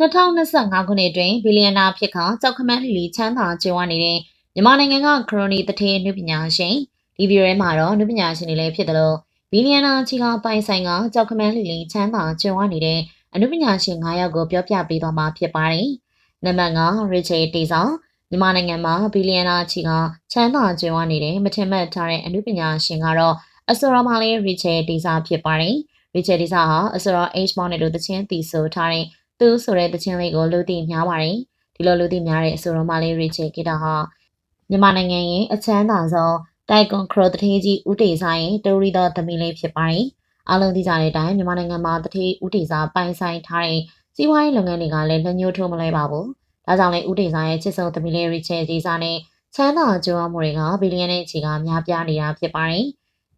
2025ခုနှစ်အတွင်းဘီလီယံနာဖြစ်ခါကြောက်ခမန်းလီလီချမ်းသာကျင်းဝနေတဲ့မြန်မာနိုင်ငံကခရိုနီတထေးနုပညာရှင်ဒီဗီဒီယိုထဲမှာတော့နုပညာရှင်တွေလည်းဖြစ်တယ်လို့ဘီလီယံနာချီကပိုင်ဆိုင်ကကြောက်ခမန်းလီလီချမ်းသာကျင်းဝနေတဲ့အနုပညာရှင်9ယောက်ကိုပြောပြပေးသွားမှာဖြစ်ပါတယ်။နံပါတ်9 Richard တေဆောင်မြန်မာနိုင်ငံမှာဘီလီယံနာချီကချမ်းသာကျင်းဝနေတဲ့မထင်မှတ်ထားတဲ့အနုပညာရှင်ကတော့အစောရမလေး Richard တေစာဖြစ်ပါတယ်။ Richard တေစာဟာအစောရ H မောင်နဲ့တို့တချင်းတီဆိုထားတဲ့ သူဆိုတဲ့တခြင်းလေးကိုလူသိများပါတယ်ဒီလိုလူသိများတဲ့အဆိုတော်မလေးရီချေဂီတာဟာမြန်မာနိုင်ငံရဲ့အချမ်းသာဆုံးတိုက်ကွန်ခရိုတထေးကြီးဦးတေစာရဲ့တိုရီသောသမီးလေးဖြစ်ပါတယ်အားလုံးသိကြတဲ့အတိုင်းမြန်မာနိုင်ငံမှာတထေးဦးတေစာပိုင်ဆိုင်ထားတဲ့စီးပွားရေးလုပ်ငန်းတွေကလည်းလက်ညှိုးထိုးမလဲပါဘူးဒါကြောင့်လည်းဦးတေစာရဲ့ချစ်ဆုံးသမီးလေးရီချေဂီစာနဲ့ချမ်းသာကြိုးအမှုတွေကဘီလီယံနဲ့ချီကများပြားနေတာဖြစ်ပါတယ်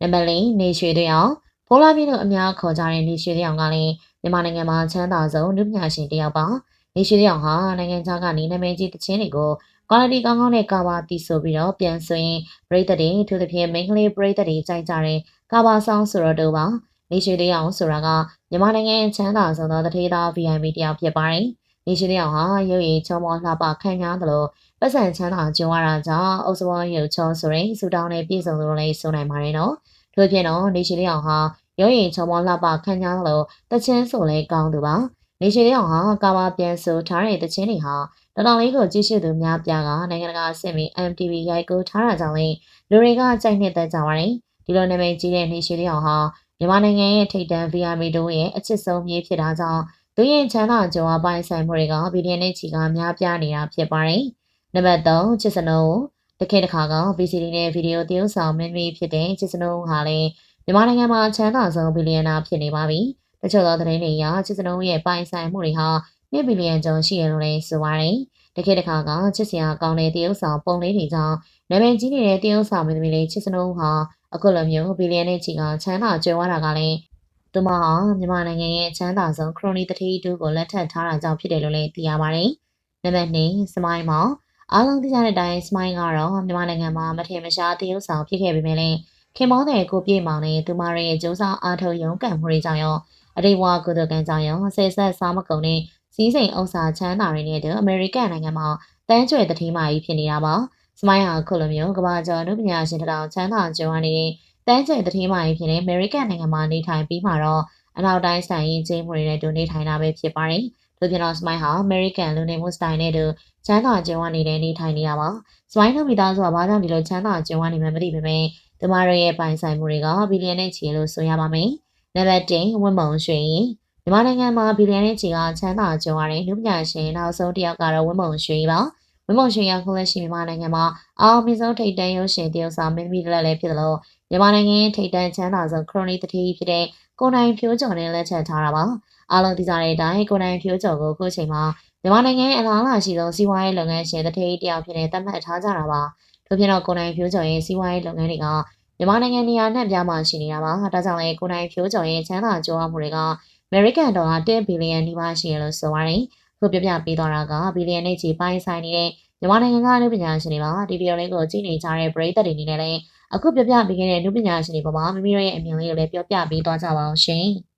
နံပါတ်၄နေရွှေတွေအောင်ဖိုးလာပြည်တို့အများခေါ်ကြတဲ့နေရွှေတွေအောင်ကလည်း မြန်မာနိုင်ငံမှာချမ်းသာဆုံးလူပညာရှင်တယောက်ပါနေရှိတဲ့အောင်ဟာနိုင်ငံခြားကနေနာမည်ကြီးတခြင်းတွေကို quality ကောင်းကောင်းနဲ့ကာဘာတီးဆိုပြီးတော့ပြန်ဆိုရင်ပရိသတ်တွေသူသဖြင့် main ကလေးပရိသတ်တွေကြိုက်ကြတဲ့ကာဘာဆောင်ဆိုတော့တော့ပါနေရှိတဲ့အောင်ဆိုတာကမြန်မာနိုင်ငံချမ်းသာဆုံးသောတထေးသား VIP တယောက်ဖြစ်ပါတယ်နေရှိတဲ့အောင်ဟာရုပ်ရည်ချုံမောလှပခံရသလိုပတ်စံချမ်းသာကြုံရတာကြောင့်အုပ်စဘောရုပ်ချောဆိုရင်စူတောင်းနဲ့ပြည်စုံလို့လည်းဆိုနိုင်ပါတယ်နော်ထို့ပြင်တော့နေရှိတဲ့အောင်ဟာ ရုပ်ရည်ချုံမောလှပခံရသလိုတချင်းဆိုလဲကောင်းသူပါနေရှိတဲ့အောင်ဟာကာဘာပြန်ဆိုထားတဲ့တခြင်းတွေဟာတော်တော်လေးကိုကြည့်ရှုသူများပြားကနိုင်ငံတကာအဆင့်မီ MTV ရိုက်ကူးထားတာကြောင့်လေလူတွေကကြိုက်နှစ်သက်ကြပါတယ်။ဒီလိုနာမည်ကြီးတဲ့နေရှိတဲ့အောင်ဟာမြန်မာနိုင်ငံရဲ့ထိပ်တန်း VRM တို့ရဲ့အချစ်ဆုံးမြေဖြစ်တာကြောင့်သူရဲ့ချမ်းသာကြုံအပိုင်းဆိုင်မှုတွေကဗီဒီယိုနဲ့ချီကများပြားနေတာဖြစ်ပါတယ်။နံပါတ်3ချစ်စနုံတခေတ်တစ်ခါက VCD နဲ့ဗီဒီယိုသရုပ်ဆောင်မင်းမီဖြစ်တဲ့ချစ်စနုံဟာလည်း မြန်မာနိုင်ငံမှာချမ်းသာဆုံးဘီလီယံနာဖြစ်နေပါပြီ။တချို့သောသတင်းတွေအရချစ်စလုံးရဲ့ပိုင်ဆိုင်မှုတွေဟာ1ဘီလီယံကျော်ရှိရလို့လည်းဆိုပါတယ်။တခေတ်တစ်ခါကချစ်စရာကောင်းတဲ့တရုတ်ဆောင်ပုံလေးတွေကြောင့်နာမည်ကြီးနေတဲ့တရုတ်ဆောင်မင်းသမီးလေးချစ်စလုံးဟာအခုလိုမျိုးဘီလီယံနဲ့ချီကချမ်းသာကြွယ်ဝတာကလည်းသူမဟာမြန်မာနိုင်ငံရဲ့ချမ်းသာဆုံးခရိုနီတတိတူကိုလက်ထပ်ထားတာကြောင့်ဖြစ်တယ်လို့လည်းသိရပါတယ်။နံပါတ်2စမိုင်းမောင်အားလုံးသိကြတဲ့အတိုင်းစမိုင်းကတော့မြန်မာနိုင်ငံမှာမထင်မရှားတရုတ်ဆောင်ဖြစ်ခဲ့ပေမဲ့လည်း ခင်မောတဲ့ကိုပြေမောင်နဲ့သူမရဲ့ကျိုးစားအားထုတ်ရုံးကန်မှုတွေကြောင့်ရောအရိဝါကုသကန်ကြောင့်ရောဆယ်ဆက်စားမကုန်တဲ့စီးစိမ်ဥစ္စာချမ်းသာတွေနဲ့တူအမေရိကန်နိုင်ငံမှာတန်းကျွဲတတိမာကြီးဖြစ်နေတာပါ။စမိုင်းဟာခုလိုမျိုးကမ္ဘာကျော်လူပညာရှင်တတော်ချမ်းသာကြွနေတဲ့တန်းကျွဲတတိမာကြီးဖြစ်နေအမေရိကန်နိုင်ငံမှာနေထိုင်ပြီးမှတော့အနောက်တိုင်းဆိုင်ရင်ကျင်းမှုတွေနဲ့တူနေထိုင်တာပဲဖြစ်ပါတယ်။လူပြန်တော်စမိုင်းဟာအမေရိကန်လူနေမှုစတိုင်နဲ့တူချမ်းသာကြွနေတဲ့နေထိုင်နေတာပါ။စမိုင်းတို့မိသားစုကဘာကြောင့်ဒီလိုချမ်းသာကြွနေမှမသိပေမဲ့ သူမတို့ရဲ့ပိုင်ဆိုင်မှုတွေကဘီလီယံနဲ့ချီလို့ဆိုရပါမယ်။နံပါတ်1ဝင်းမုံရွှေမြန်မာနိုင်ငံမှာဘီလီယံနဲ့ချီကချမ်းသာကြုံရတဲ့လူပညာရှင်နောက်ဆုံးတစ်ယောက်ကတော့ဝင်းမုံရွှေပါဝင်းမုံရွှေရောက်ခုလက်ရှိမြန်မာနိုင်ငံမှာအောင်မြင်ဆုံးထိပ်တန်းရုပ်ရှင်တရုပ်ဆောင်မင်းသမီးလက်လည်းဖြစ်တယ်လို့မြန်မာနိုင်ငံရဲ့ထိပ်တန်းချမ်းသာဆုံးခရိုနီတတိဖြစ်တဲ့ကိုနိုင်ဖြိုးကျော်နဲ့လက်ချက်ထားတာပါအားလုံးသိကြတဲ့အတိုင်းကိုနိုင်ဖြိုးကျော်ကိုခုချိန်မှာမြန်မာနိုင်ငံရဲ့အလားအလာရှိဆုံးစီးပွားရေးလုပ်ငန်းရှင်တတိတယောက်ဖြစ်နေသတ်မှတ်ထားကြတာပါ ထို့ပြင်တော့ကိုနိုင်ဖြိုးကျော်ရဲ့စီးပွားရေးလုပ်ငန်းတွေကမြန်မာနိုင်ငံနေရာနဲ့ပြားမှရှိနေတာပါ။ဒါကြောင့်လည်းကိုနိုင်ဖြိုးကျော်ရဲ့ချမ်းသာကြိုးပမ်းမှုတွေက American ဒေါ်လာ10ဘီလီယံနီးပါးရှိရလို့ဆိုပါတယ်။ခုပြပြပေးသွားတာကဘီလီယံနဲ့ချီပိုင်းဆိုင်နေတဲ့မြန်မာနိုင်ငံကလူပညာရှင်တွေပါဒီဗီဒီယိုလေးကိုကြည့်နေကြတဲ့ပရိသတ်တွေအနေနဲ့လည်းအခုပြပြပေးခဲ့တဲ့လူပညာရှင်တွေပေါ်မှာမိမိတို့ရဲ့အမြင်လေးကိုလည်းပြောပြပေးသွားကြပါအောင်ရှင်။